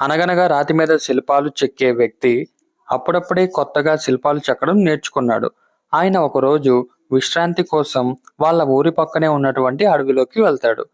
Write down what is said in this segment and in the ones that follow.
అనగనగా రాతి మీద శిల్పాలు చెక్కే వ్యక్తి అప్పుడప్పుడే కొత్తగా శిల్పాలు చెక్కడం నేర్చుకున్నాడు. ఆయన ఒకరోజు విశ్రాంతి కోసం వాళ్ళ ఊరి పక్కనే ఉన్నటువంటి అడవిలోకి వెళ్తాడు.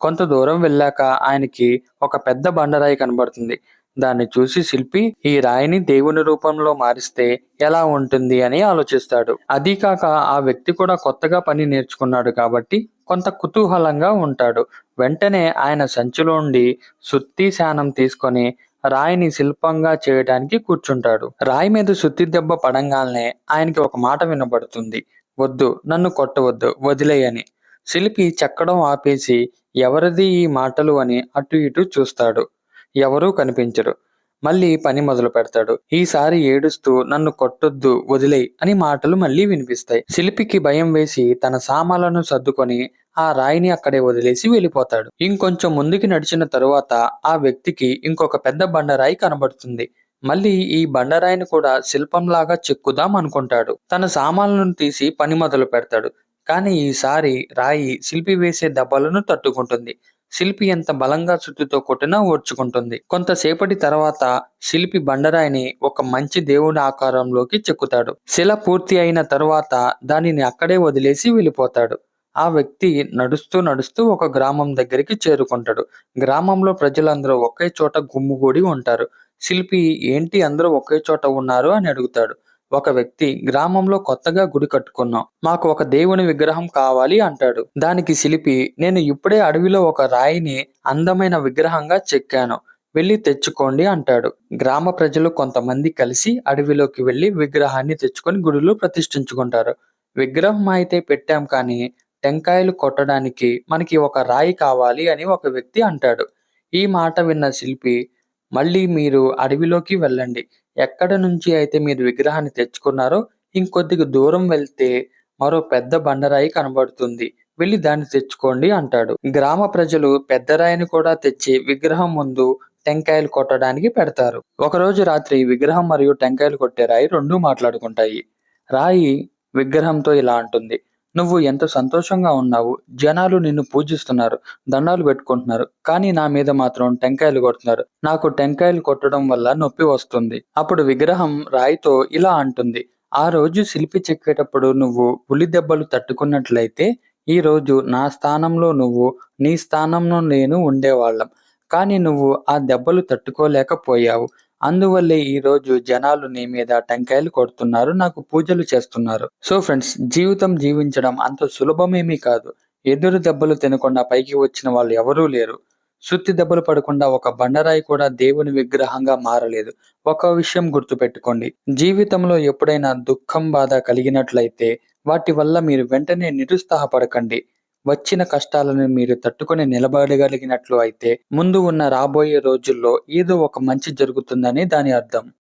కొంత దూరం వెళ్ళాక ఆయనకి ఒక పెద్ద బండరాయి కనబడుతుంది. దాన్ని చూసి శిల్పి ఈ రాయిని దేవుని రూపంలో మారిస్తే ఎలా ఉంటుంది అని ఆలోచిస్తాడు. అదీ కాక ఆ వ్యక్తి కూడా కొత్తగా పని నేర్చుకున్నాడు కాబట్టి కొంత కుతూహలంగా ఉంటాడు. వెంటనే ఆయన సంచిలోండి సుత్తి శానం తీసుకొని రాయిని శిల్పంగా చేయడానికి కూర్చుంటాడు. రాయి మీద సుత్తి దెబ్బ పడంగానే ఆయనకి ఒక మాట వినబడుతుంది. వద్దు నన్ను కొట్టవద్దు వదిలేయని. శిల్పి చెక్కడం ఆపేసి ఎవరిది ఈ మాటలు అని అటు ఇటు చూస్తాడు. ఎవరూ కనిపించరు. మళ్ళీ పని మొదలు పెడతాడు. ఈసారి ఏడుస్తూ నన్ను కొట్టొద్దు వదిలేయ్ అని మాటలు మళ్ళీ వినిపిస్తాయి. శిల్పికి భయం వేసి తన సామాన్లను సర్దుకొని ఆ రాయిని అక్కడే వదిలేసి వెళ్ళిపోతాడు. ఇంకొంచెం ముందుకి నడిచిన తరువాత ఆ వ్యక్తికి ఇంకొక పెద్ద బండరాయి కనబడుతుంది. మళ్ళీ ఈ బండరాయిని కూడా శిల్పంలాగా చెక్కుదాం అనుకుంటాడు. తన సామాన్లను తీసి పని మొదలు పెడతాడు. కానీ ఈసారి రాయి శిల్పి వేసే దెబ్బలను తట్టుకుంటుంది. శిల్పి ఎంత బలంగా చుట్టుతో కొట్టినా ఓర్చుకుంటుంది. కొంతసేపటి తర్వాత శిల్పి బండరాయిని ఒక మంచి దేవుని ఆకారంలోకి చెక్కుతాడు. శిల పూర్తి అయిన తరువాత దానిని అక్కడే వదిలేసి వెళ్ళిపోతాడు. ఆ వ్యక్తి నడుస్తూ నడుస్తూ ఒక గ్రామం దగ్గరికి చేరుకుంటాడు. గ్రామంలో ప్రజలందరూ ఒకే చోట గుమ్ముగూడి ఉంటారు. శిల్పి ఏంటి అందరూ ఒకే చోట ఉన్నారు? అని అడుగుతాడు. ఒక వ్యక్తి గ్రామంలో కొత్తగా గుడి కట్టుకున్నాం. మాకు ఒక దేవుని విగ్రహం కావాలి అంటాడు. దానికి శిల్పి నేను ఇప్పుడే అడవిలో ఒక రాయిని అందమైన విగ్రహంగా చెక్కాను. వెళ్ళి తెచ్చుకోండి అంటాడు. గ్రామ ప్రజలు కొంతమంది కలిసి అడవిలోకి వెళ్ళి విగ్రహాన్ని తెచ్చుకొని గుడిలో ప్రతిష్ఠించుకుంటారు. విగ్రహం అయితే పెట్టాం కానీ టెంకాయలు కొట్టడానికి మనకి ఒక రాయి కావాలి అని ఒక వ్యక్తి అంటాడు. ఈ మాట విన్న శిల్పి మళ్ళీ మీరు అడవిలోకి వెళ్ళండి. ఎక్కడ నుంచి అయితే మీరు విగ్రహాన్ని తెచ్చుకున్నారో ఇంకొద్దిగా దూరం వెళ్తే మరో పెద్ద బండరాయి కనబడుతుంది. వెళ్ళి దాన్ని తెచ్చుకోండి అంటాడు. గ్రామ ప్రజలు పెద్ద రాయిని కూడా తెచ్చి విగ్రహం ముందు టెంకాయలు కొట్టడానికి పెడతారు. ఒకరోజు రాత్రి విగ్రహం మరియు టెంకాయలు కొట్టే రాయి రెండు మాట్లాడుకుంటాయి. రాయి విగ్రహంతో ఇలా అంటుంది. నువ్వు ఎంత సంతోషంగా ఉన్నావు? జనాలు నిన్ను పూజిస్తున్నారు దండాలు పెట్టుకుంటున్నారు కానీ నా మీద మాత్రం టెంకాయలు కొడుతున్నారు. నాకు టెంకాయలు కొట్టడం వల్ల నొప్పి వస్తుంది. అప్పుడు విగ్రహం రాయితో ఇలా అంటుంది. ఆ రోజు శిల్పి చెక్కేటప్పుడు నువ్వు పులి దెబ్బలు తట్టుకున్నట్లయితే ఈ రోజు నా స్థానంలో నువ్వు నీ స్థానంలో నేను ఉండేవాళ్ళం. కానీ నువ్వు ఆ దెబ్బలు తట్టుకోలేకపోయావు. అందువల్లే ఈ రోజు జనాలు నీ మీద టెంకాయలు కొడుతున్నారు నాకు పూజలు చేస్తున్నారు. సో ఫ్రెండ్స్ జీవితం జీవించడం అంత సులభమేమీ కాదు. ఎదురు దెబ్బలు తినకుండా పైకి వచ్చిన వాళ్ళు ఎవరూ లేరు. సుత్తి దెబ్బలు పడకుండా ఒక బండరాయి కూడా దేవుని విగ్రహంగా మారలేదు. ఒక విషయం గుర్తుపెట్టుకోండి. జీవితంలో ఎప్పుడైనా దుఃఖం బాధ కలిగినట్లయితే వాటి వల్ల మీరు వెంటనే నిరుత్సాహపడకండి. వచ్చిన కష్టాలను మీరు తట్టుకొని నిలబడగలిగినట్లు అయితే ముందు ఉన్న రాబోయే రోజుల్లో ఏదో ఒక మంచి జరుగుతుందని దాని అర్థం.